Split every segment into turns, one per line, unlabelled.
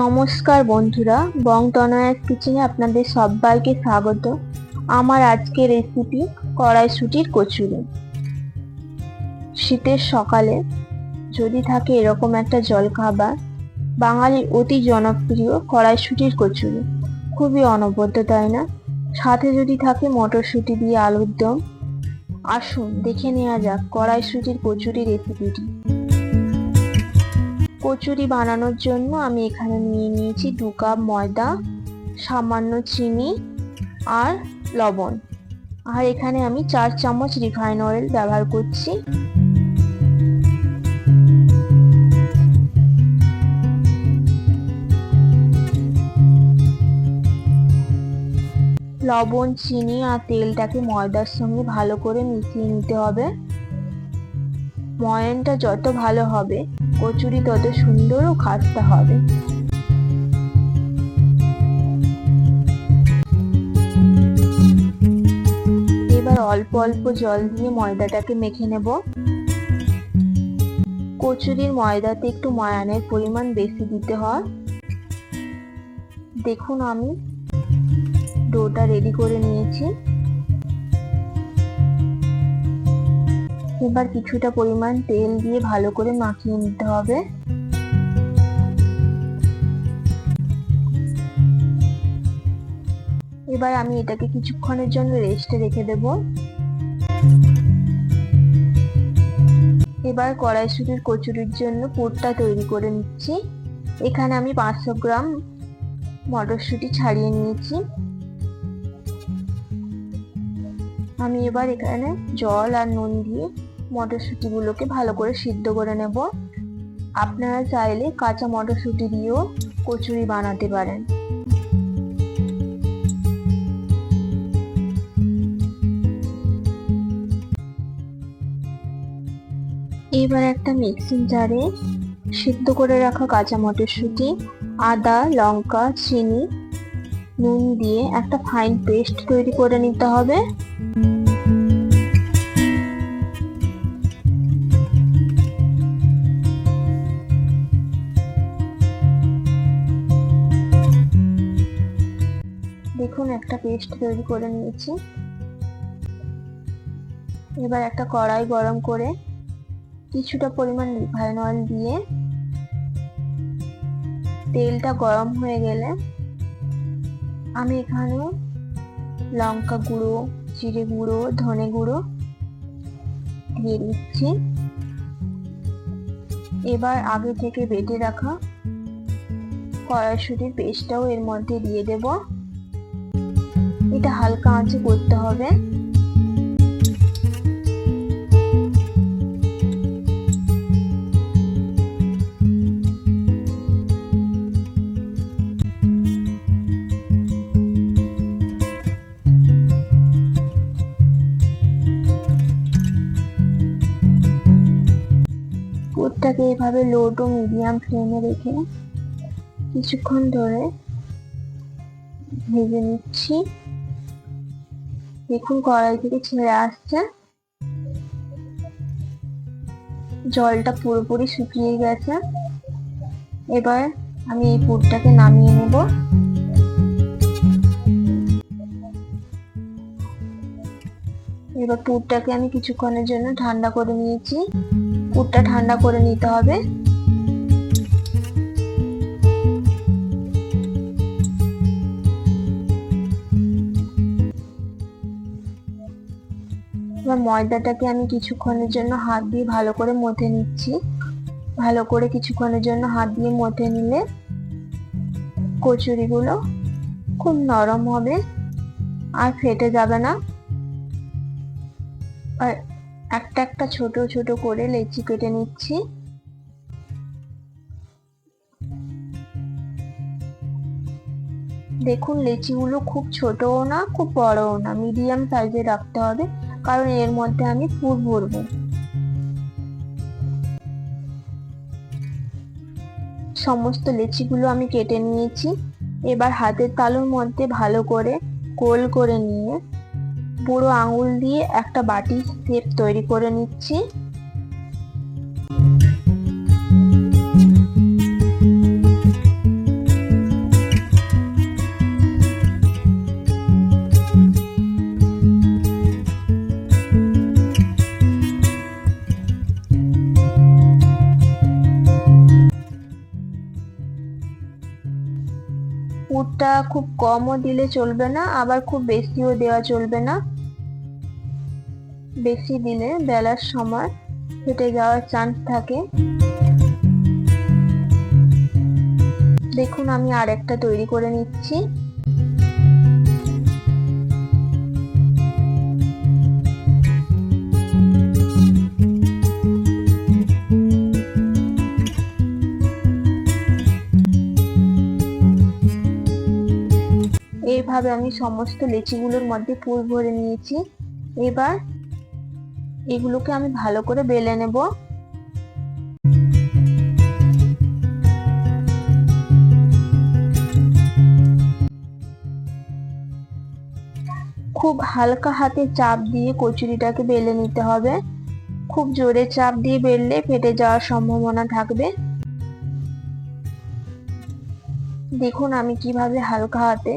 নমস্কার বন্ধুরা, বং তনয়াস কিচেনে আপনাদের সবাইকে স্বাগত। আমার আজকে রেসিপি কড়াইশুটির কচুরি। শীতের সকালে যদি থাকে এরকম একটা জলখাবার বাঙালির অতি জনপ্রিয় কড়াইশুটির কচুরি। খুবই অনবদ্য, তাই না? সাথে যদি থাকে মটরশুঁটি দিয়ে আলুর দম। আসুন, দেখে নেওয়া যাক কড়াইশুটির কচুরি রেসিপিটি কচুরি বানানোর জন্য আমি এখানে নিয়ে নিয়েছি দু কাপ ময়দা, সামান্য চিনি আর লবণ। আর এখানে আমি চার চামচ রিফাইন অয়েল ব্যবহার করছি। লবণ, চিনি আর তেলটাকে ময়দার সঙ্গে ভালো করে মিশিয়ে নিতে হবে। ময়ানটা যত ভালো হবে, কচুরি তত সুন্দর ও খাস্তা হবে। এবার অল্প অল্প জল দিয়ে ময়দাটাকে মেখে নেব। কচুরির ময়দাতে একটু ময়ানের পরিমাণ বেশি দিতে হয়। দেখুন আমি ডোটা রেডি করে নিয়েছি। এবার কিছুটা পরিমাণ তেল দিয়ে ভালো করে মাখিয়ে নিতে হবে। এবার আমি এটাকে কিছুক্ষণের জন্য রেস্টে রেখে দেব। এবার কড়াইশুটির কচুরির জন্য পুরটা তৈরি করে নিচ্ছি। এখানে আমি পাঁচশো গ্রাম মটরশুঁটি ছাড়িয়ে নিয়েছি। আমি এবার এখানে জল আর নুন দিয়ে মটরশুঁটিগুলোকে ভালো করে সিদ্ধ করে নেব। আপনারা চাইলে কাঁচা মটরশুঁটি দিয়েও কচুরি বানাতে পারেন। এবার একটা মিক্সিং জারে সিদ্ধ করে রাখা কাঁচা মটরশুঁটি, আদা, লঙ্কা, চিনি, নুন দিয়ে একটা ফাইন পেস্ট তৈরি করে নিতে হবে। পেস্ট তৈরি করে নিয়েছি। এবার একটা কড়াই গরম করে কিছুটা পরিমাণ রিফাইন অয়েল দিয়ে তেলটা গরম হয়ে গেলে আমি এখানে লঙ্কা গুঁড়ো, জিরে গুঁড়ো, ধনে গুঁড়ো দিয়ে দিচ্ছি। এবার আগে থেকে বেটে রাখা কড়াইশুটির পেস্টটাও এর মধ্যে দিয়ে দেব। এটা হালকা আঁচে করতে হবে। পুরটাকে এভাবে লো টু মিডিয়াম ফ্লেমে রেখে কিছুক্ষণ ধরে ভেজে নিচ্ছি। দেখুন, কড়াই থেকে ছেড়ে আসছে। জলটা পুরোপুরি শুকিয়ে গেছে। এবার আমি এই পুরটাকে নামিয়ে নেব। এবার পুরটাকে আমি কিছুক্ষণের জন্য ঠান্ডা করে নিয়েছি। পুরটা ঠান্ডা করে নিতে হবে। এবার ময়দাটাকে আমি কিছুক্ষণের জন্য হাত দিয়ে ভালো করে মথে নিচ্ছি। ভালো করে কিছুক্ষণের জন্য হাত দিয়ে মথে নিলে কচুরিগুলো খুব নরম হবে আর ফেটে যাবে না। আর একটা একটা ছোট ছোট করে লেচি কেটে নিচ্ছি। দেখুন, লেচিগুলো খুব ছোটও না, খুব বড়ও না, মিডিয়াম সাইজে রাখতে হবে। কারণ এর মধ্যে আমি পুর ভরব। সমস্ত লেচিগুলো আমি কেটে নিয়েছি। এবার হাতের তালুর মধ্যে ভালো করে কোল করে নিয়ে পুরো আঙুল দিয়ে একটা বাটি শেপ তৈরি করে নিচ্ছি। তেলটা খুব কমও দিলে চলবে না, আবার খুব বেশিও দেওয়া চলবে না। বেশি দিলে বেলার সময় ফেটে যাওয়ার চান্স থাকে। দেখুন আমি আরেকটা তৈরি করে নিচ্ছি। এইভাবে আমি সমস্ত লেচিগুলোর মধ্যে পুর ভরে নিয়েছি। এবার এগুলোকে আমি ভালো করে বেলে নেব। খুব হালকা হাতে চাপ দিয়ে কচুরিটাকে বেলে নিতে হবে। খুব জোরে চাপ দিয়ে বেললে ফেটে যাওয়ার সম্ভাবনা থাকবে। দেখুন আমি কীভাবে হালকা হাতে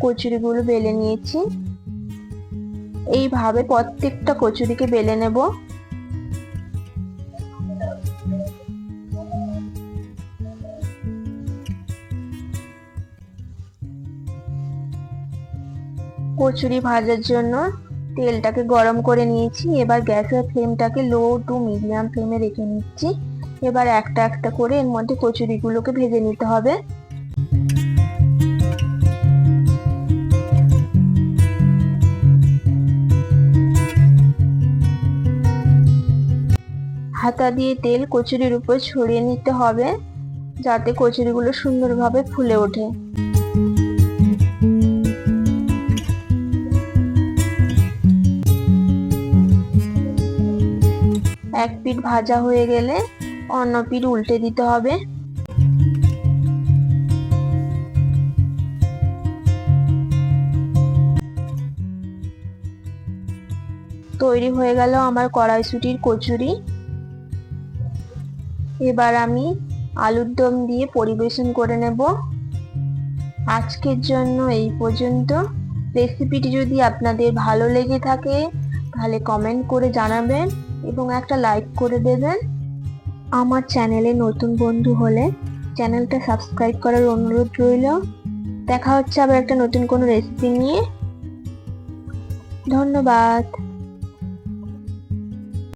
কচুরিগুলো বেলে নিয়েছি। এইভাবে প্রত্যেকটা কচুরিকে বেলে নেব। কচুরি ভাজার জন্য তেলটাকে গরম করে নিয়েছি। এবার গ্যাসের ফ্লেমটাকে লো টু মিডিয়াম ফ্লেমে রেখে নিচ্ছি। এবার একটা একটা করে এর মধ্যে কচুরিগুলোকে ভেজে নিতে হবে। হাতা দিয়ে তেল কচুরির উপর ছড়িয়ে নিতে হবে, যাতে কচুরিগুলো সুন্দরভাবে ফুলে ওঠে। এক পিঠ ভাজা হয়ে গেলে অন্য পিঠ উল্টে দিতে হবে। তৈরি হয়ে গেল আমার কড়াইশুটির কচুরি। এবার আমি আলুর দম দিয়ে পরিবেশন করে নেব। আজকের জন্য এই পর্যন্ত। রেসিপিটি যদি আপনাদের ভালো লেগে থাকে, তাহলে কমেন্ট করে জানাবেন এবং একটা লাইক করে দেবেন। আমার চ্যানেলে নতুন বন্ধু হলে চ্যানেলটা সাবস্ক্রাইব করার অনুরোধ রইল। দেখা হচ্ছে আবার একটা নতুন কোনো রেসিপি নিয়ে। ধন্যবাদ।